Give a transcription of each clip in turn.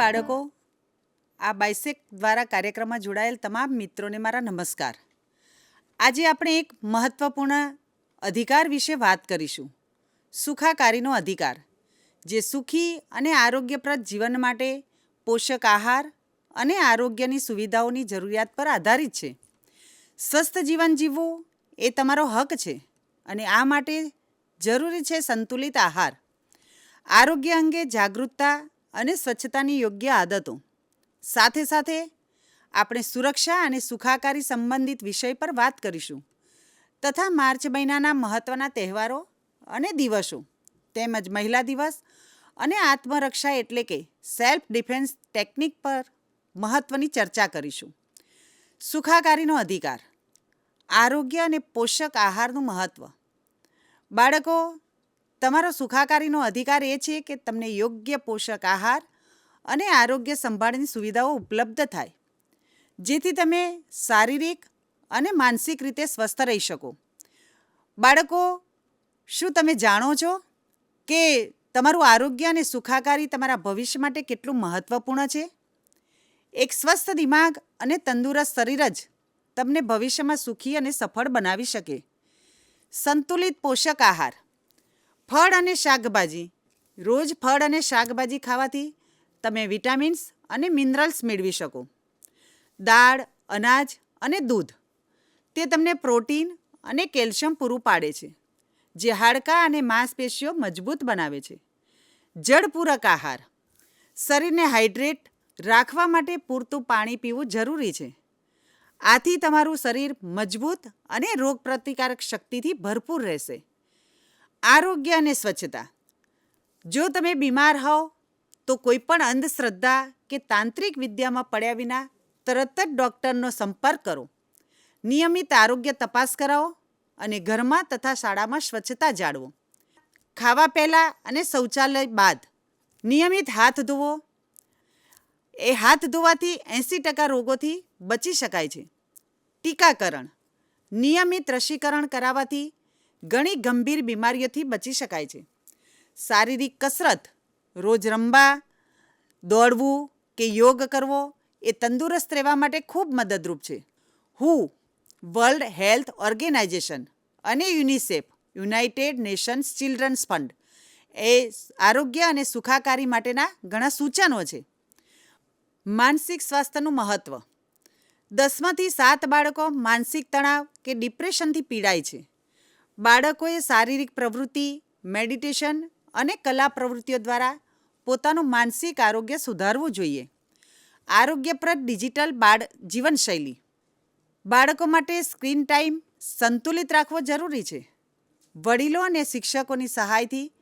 બાળકો, આ બાઇસેક દ્વારા કાર્યક્રમમાં જોડાયેલ તમામ મિત્રોને મારા નમસ્કાર. આજે આપણે એક મહત્વપૂર્ણ અધિકાર વિશે વાત કરીશું. સુખાકારીનો અધિકાર, જે સુખી અને આરોગ્યપ્રદ જીવન માટે પોષક આહાર અને આરોગ્યની સુવિધાઓની જરૂરિયાત પર આધારિત છે. સ્વસ્થ જીવન જીવવું એ તમારો હક છે અને આ માટે જરૂરી છે સંતુલિત આહાર. આરોગ્ય અંગે જાગૃતતા અને સ્વચ્છતાની યોગ્ય આદતો. સાથે સાથે આપણે સુરક્ષા અને સુખાકારી સંબંધિત વિષય પર વાત કરીશું. તથા માર્ચ મહિનાના મહત્ત્વના તહેવારો અને દિવસો તેમજ મહિલા દિવસ અને આત્મરક્ષા એટલે કે સેલ્ફ ડિફેન્સ ટેકનિક પર મહત્ત્વની ચર્ચા કરીશું. સુખાકારીનો અધિકાર, આરોગ્ય અને પોષક આહારનું મહત્ત્વ બાળકો તમારો સુખાકારીનો અધિકાર એ છે કે તમને યોગ્ય પોષક આહાર અને આરોગ્ય સંભાળની સુવિધાઓ ઉપલબ્ધ થાય, જેથી તમે શારીરિક અને માનસિક રીતે સ્વસ્થ રહી શકો. બાળકો, શું તમે જાણો છો કે તમારું આરોગ્ય અને સુખાકારી તમારા ભવિષ્ય માટે કેટલું મહત્ત્વપૂર્ણ છે? એક સ્વસ્થ દિમાગ અને તંદુરસ્ત શરીર જ તમને ભવિષ્યમાં સુખી અને સફળ બનાવી શકે. સંતુલિત પોષક આહાર. ફળ અને શાકભાજી. રોજ ફળ અને શાકભાજી ખાવાથી તમે વિટામિન્સ અને મિનરલ્સ મેળવી શકો. દાળ, અનાજ અને દૂધ. તે તમને પ્રોટીન અને કેલ્શિયમ પૂરું પાડે છે, જે હાડકાં અને માંસપેશીઓ મજબૂત બનાવે છે. જળપૂરક આહાર. શરીરને હાઇડ્રેટ રાખવા માટે પૂરતું પાણી પીવું જરૂરી છે. આથી તમારું શરીર મજબૂત અને રોગપ્રતિકારક શક્તિથી ભરપૂર રહેશે. આરોગ્ય અને સ્વચ્છતા. જો તમે બીમાર હોવ, તો કોઈ પણ અંધશ્રદ્ધા કે તાંત્રિક વિદ્યામાં પડ્યા વિના તરત જ ડૉક્ટરનો સંપર્ક કરો. નિયમિત આરોગ્ય તપાસ કરાવો અને ઘરમાં તથા શાળામાં સ્વચ્છતા જાળવો. ખાવા પહેલાં અને શૌચાલય બાદ નિયમિત હાથ ધોવો. એ હાથ ધોવાથી એંસી ટકા રોગોથી બચી શકાય છે. ટીકાકરણ. નિયમિત રસીકરણ કરાવવાથી ઘણી ગંભીર બીમારીઓથી બચી શકાય છે. શારીરિક કસરત, રોજ રમવા, દોડવું કે યોગ કરવો એ તંદુરસ્ત રહેવા માટે ખૂબ મદદરૂપ છે. હું, વર્લ્ડ હેલ્થ ઓર્ગેનાઇઝેશન અને UNICEF, United Nations Children's Fund એ આરોગ્ય અને સુખાકારી માટેના ઘણા સૂચનો છે. માનસિક સ્વાસ્થ્યનું મહત્ત્વ દસમાંથી સાત બાળકો માનસિક તણાવ કે ડિપ્રેશનથી પીડાય છે. બાળકોએ શારીરિક પ્રવૃત્તિ, મેડિટેશન અને કલા પ્રવૃત્તિઓ દ્વારા પોતાનું માનસિક આરોગ્ય સુધારવું જોઈએ. આરોગ્યપ્રદ ડિજિટલ બાળ જીવનશૈલી. બાળકો માટે સ્ક્રીન ટાઈમ સંતુલિત રાખવો જરૂરી છે. વડીલો અને શિક્ષકોની સહાયથી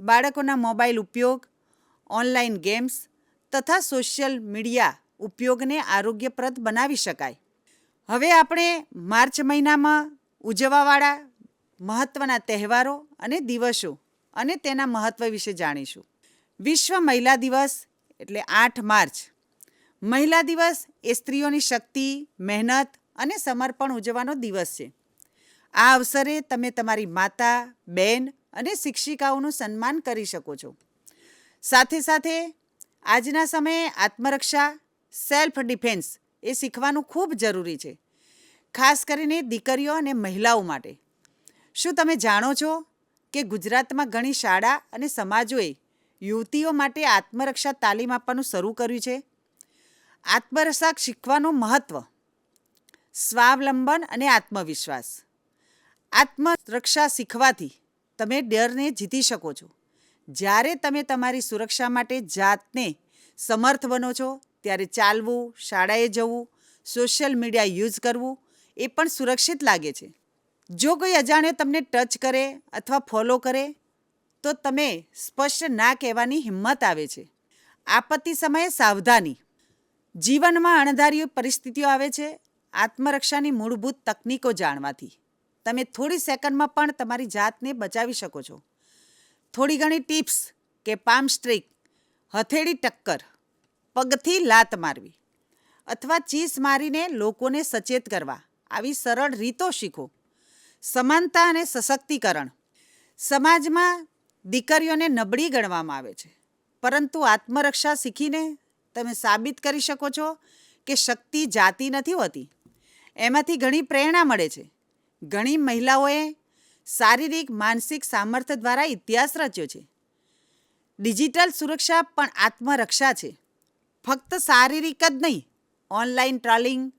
બાળકોના મોબાઈલ ઉપયોગ, ઓનલાઈન ગેમ્સ તથા સોશિયલ મીડિયા ઉપયોગને આરોગ્યપ્રદ બનાવી શકાય. હવે આપણે માર્ચ મહિનામાં ઉજવવાવાળા મહત્ત્વના તહેવારો અને દિવસો અને તેના મહત્ત્વ વિશે જાણીશું. વિશ્વ મહિલા દિવસ એટલે આઠ માર્ચ. મહિલા દિવસ એ સ્ત્રીઓની શક્તિ, મહેનત અને સમર્પણ ઉજવવાનો દિવસ છે. આ અવસરે તમે તમારી માતા, બેન અને શિક્ષિકાઓનું સન્માન કરી શકો છો. સાથે સાથે આજના સમયે આત્મરક્ષા, સેલ્ફ ડિફેન્સ એ શીખવાનું ખૂબ જરૂરી છે. ખાસ કરીને દીકરીઓ અને મહિલાઓ માટે. શું તમે જાણો છો કે ગુજરાતમાં ઘણી શાળા અને સમાજોએ યુવતીઓ માટે આત્મરક્ષા તાલીમ આપવાનું શરૂ કર્યું છે? આત્મરક્ષા શીખવાનું મહત્ત્વ સ્વાવલંબન અને આત્મવિશ્વાસ. આત્મરક્ષા શીખવાથી તમે ડરને જીતી શકો છો. જ્યારે તમે તમારી સુરક્ષા માટે જાતને સમર્થ બનો છો, ત્યારે ચાલવું, શાળાએ જવું, સોશિયલ મીડિયા યુઝ કરવું એ પણ સુરક્ષિત લાગે છે. જો કોઈ અજાણ્યો તમને ટચ કરે અથવા ફોલો કરે, તો તમે સ્પષ્ટ ના કહેવાની હિંમત આવે છે. આપત્તિ સમયે સાવધાની. જીવનમાં અણધારી પરિસ્થિતિઓ આવે છે, આત્મરક્ષાની મૂળભૂત તકનીકો જાણવાથી. તમે થોડી સેકન્ડમાં પણ તમારી જાતને બચાવી શકો છો. થોડી ઘણી ટિપ્સ કે પામ સ્ટ્રીક, હથેળી ટક્કર, પગથી લાત મારવી, અથવા ચીસ મારીને લોકોને સચેત કરવા. આવી સરળ રીતો શીખો. સમાનતા અને સશક્તિકરણ. સમાજમાં દીકરીઓને નબળી ગણવામાં આવે છે. પરંતુ આત્મરક્ષા શીખીને તમે સાબિત કરી શકો છો કે શક્તિ જાતી નથી હોતી. એમાંથી ઘણી પ્રેરણા મળે છે. ઘણી મહિલાઓએ શારીરિક, માનસિક સામર્થ્ય દ્વારા ઇતિહાસ રચ્યો છે. ડિજિટલ સુરક્ષા પણ આત્મરક્ષા છે. ફક્ત શારીરિક જ નહીં, ઓનલાઈન ટ્રોલિંગ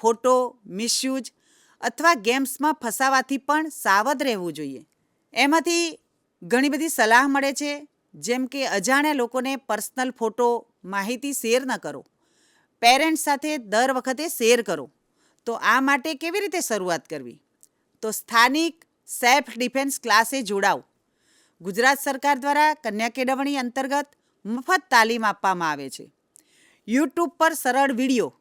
ફોટો, મિસયુઝ અથવા ગેમ્સમાં ફસાવાથી પણ સાવધ રહેવું જોઈએ. એમાંથી ઘણી બધી સલાહ મળે છે, જેમ કે અજાણ્યા લોકોને પર્સનલ ફોટો, માહિતી શેર ન કરો. પેરેન્ટ્સ સાથે દર વખતે શેર કરો. તો આ માટે કેવી રીતે શરૂઆત કરવી? તો સ્થાનિક સેલ્ફ ડિફેન્સ ક્લાસે જોડાઓ. ગુજરાત સરકાર દ્વારા કન્યા કેળવણી અંતર્ગત મફત તાલીમ આપવામાં આવે છે. યુટ્યુબ પર સરળ વીડિયો,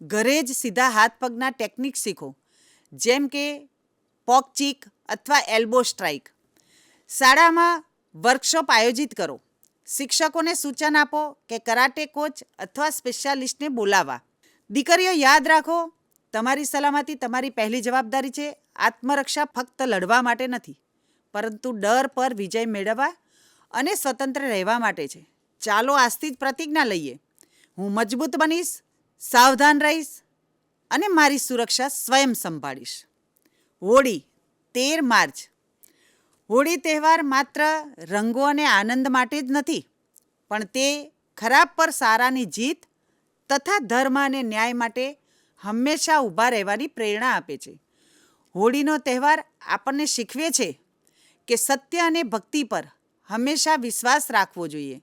ઘરે જ સીધા હાથ પગના ટેકનિક શીખો. જેમ કે પોકચીક અથવા એલ્બો સ્ટ્રાઇક શાળામાં વર્કશોપ આયોજિત કરો. શિક્ષકોને સૂચન આપો કે કરાટે કોચ અથવા સ્પેશિયાલિસ્ટને બોલાવવા. દીકરીઓ યાદ રાખો, તમારી સલામતી તમારી પહેલી જવાબદારી છે. આત્મરક્ષા ફક્ત લડવા માટે નથી, પરંતુ ડર પર વિજય મેળવવા અને સ્વતંત્ર રહેવા માટે છે. ચાલો આજથી જ પ્રતિજ્ઞા લઈએ. હું મજબૂત બનીશ, સાવધાન રહીશ અને મારી સુરક્ષા સ્વયં સંભાળીશ. હોળી, તેર માર્ચ. હોળી તહેવાર માત્ર રંગો અને આનંદ માટે જ નથી, પણ તે ખરાબ પર સારાની જીત તથા ધર્મ અને ન્યાય માટે હંમેશા ઊભા રહેવાની પ્રેરણા આપે છે. હોળીનો તહેવાર આપણને શીખવે છે કે સત્ય અને ભક્તિ પર હંમેશા વિશ્વાસ રાખવો જોઈએ.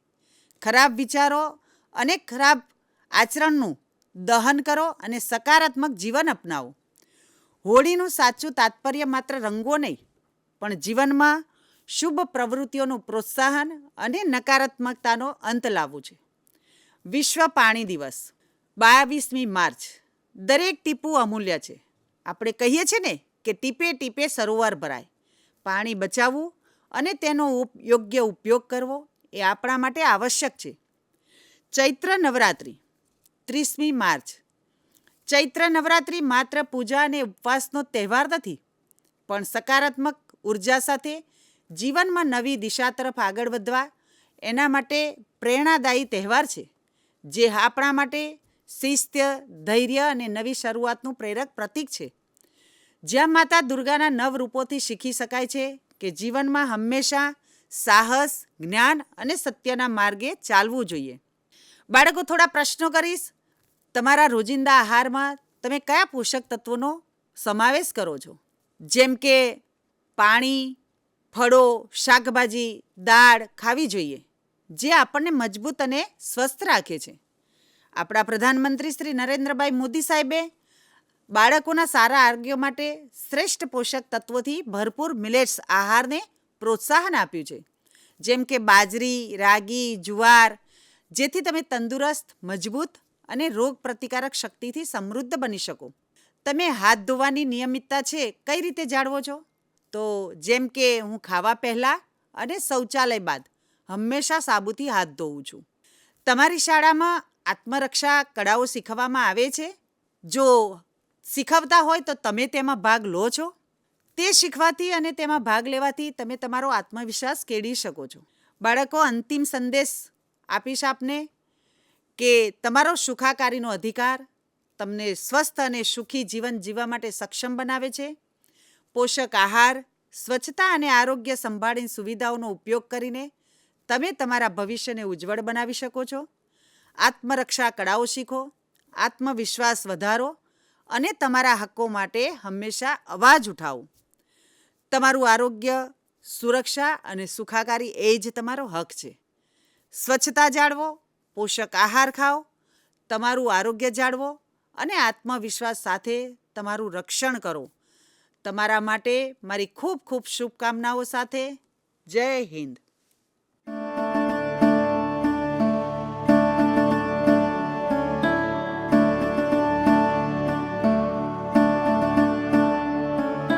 ખરાબ વિચારો અને ખરાબ આચરણનું દહન કરો અને સકારાત્મક જીવન અપનાવો. હોળીનું સાચું તાત્પર્ય માત્ર રંગો નહીં, પણ જીવનમાં શુભ પ્રવૃત્તિઓનું પ્રોત્સાહન અને નકારાત્મકતાનો અંત લાવવું છે. વિશ્વ પાણી દિવસ, બાવીસમી માર્ચ, દરેક ટીપું અમૂલ્ય છે. આપણે કહીએ છીએ ને કે ટીપે ટીપે સરોવર ભરાય. પાણી બચાવવું અને તેનો યોગ્ય ઉપયોગ કરવો એ આપણા માટે આવશ્યક છે. ચૈત્ર નવરાત્રિ ત્રીસમી માર્ચ. ચૈત્ર નવરાત્રિ માત્ર પૂજા અને ઉપવાસનો તહેવાર નથી, પણ સકારાત્મક ઊર્જા સાથે જીવનમાં નવી દિશા તરફ આગળ વધવા એના માટે પ્રેરણાદાયી તહેવાર છે, જે આપણા માટે શિસ્ત, ધૈર્ય અને નવી શરૂઆતનું પ્રેરક પ્રતીક છે. જ્યાં માતા દુર્ગાના નવ રૂપોથી શીખી શકાય છે કે જીવનમાં હંમેશા સાહસ, જ્ઞાન અને સત્યના માર્ગે ચાલવું જોઈએ. બાળકો, થોડા પ્રશ્નો કરીશ. તમારા રોજિંદા આહારમાં તમે કયા પોષક તત્વોનો સમાવેશ કરો છો? જેમ કે પાણી, ફળો, શાકભાજી, દાળ ખાવી જોઈએ, જે આપણને મજબૂત અને સ્વસ્થ રાખે છે. આપણા પ્રધાનમંત્રી શ્રી નરેન્દ્રભાઈ મોદી સાહેબે બાળકોના સારા આરોગ્ય માટે શ્રેષ્ઠ પોષક તત્વોથી ભરપૂર મિલેટ્સ આહારને પ્રોત્સાહન આપ્યું છે. જેમ કે બાજરી, રાગી, જુવાર જેથી તમે તંદુરસ્ત, મજબૂત અને રોગ પ્રતિકારક શક્તિથી સમૃદ્ધ બની શકો. તમે હાથ ધોવાની નિયમિતતા છે કઈ રીતે જાળવો છો? તો જેમ કે હું ખાવા પહેલાં અને શૌચાલય બાદ હંમેશા સાબુથી હાથ ધોઉં છું. તમારી શાળામાં આત્મરક્ષા કળાઓ શીખવવામાં આવે છે? જો શીખવતા હોય તો તમે તેમાં ભાગ લો છો? તે શીખવાથી અને તેમાં ભાગ લેવાથી તમે તમારો આત્મવિશ્વાસ કેળવી શકો છો. બાળકો અંતિમ સંદેશ આપીશ આપને કે તમારો સુખાકારીનો અધિકાર તમને સ્વસ્થ અને સુખી જીવન જીવવા માટે સક્ષમ બનાવે છે. પોષક આહાર, સ્વચ્છતા અને આરોગ્ય સંભાળની સુવિધાઓનો ઉપયોગ કરીને તમે તમારા ભવિષ્યને ઉજ્જવળ બનાવી શકો છો. આત્મરક્ષા કળાઓ શીખો, આત્મવિશ્વાસ વધારો અને તમારા હક્કો માટે હંમેશા અવાજ ઉઠાવો. તમારું આરોગ્ય, સુરક્ષા અને સુખાકારી એ જ તમારો હક છે. સ્વચ્છતા જાળવો, પોષક આહાર ખાઓ, તમારું આરોગ્ય જાળવો અને આત્મવિશ્વાસ સાથે તમારું રક્ષણ કરો. તમારા માટે મારી ખૂબ ખૂબ શુભકામનાઓ સાથે, જય હિન્દ.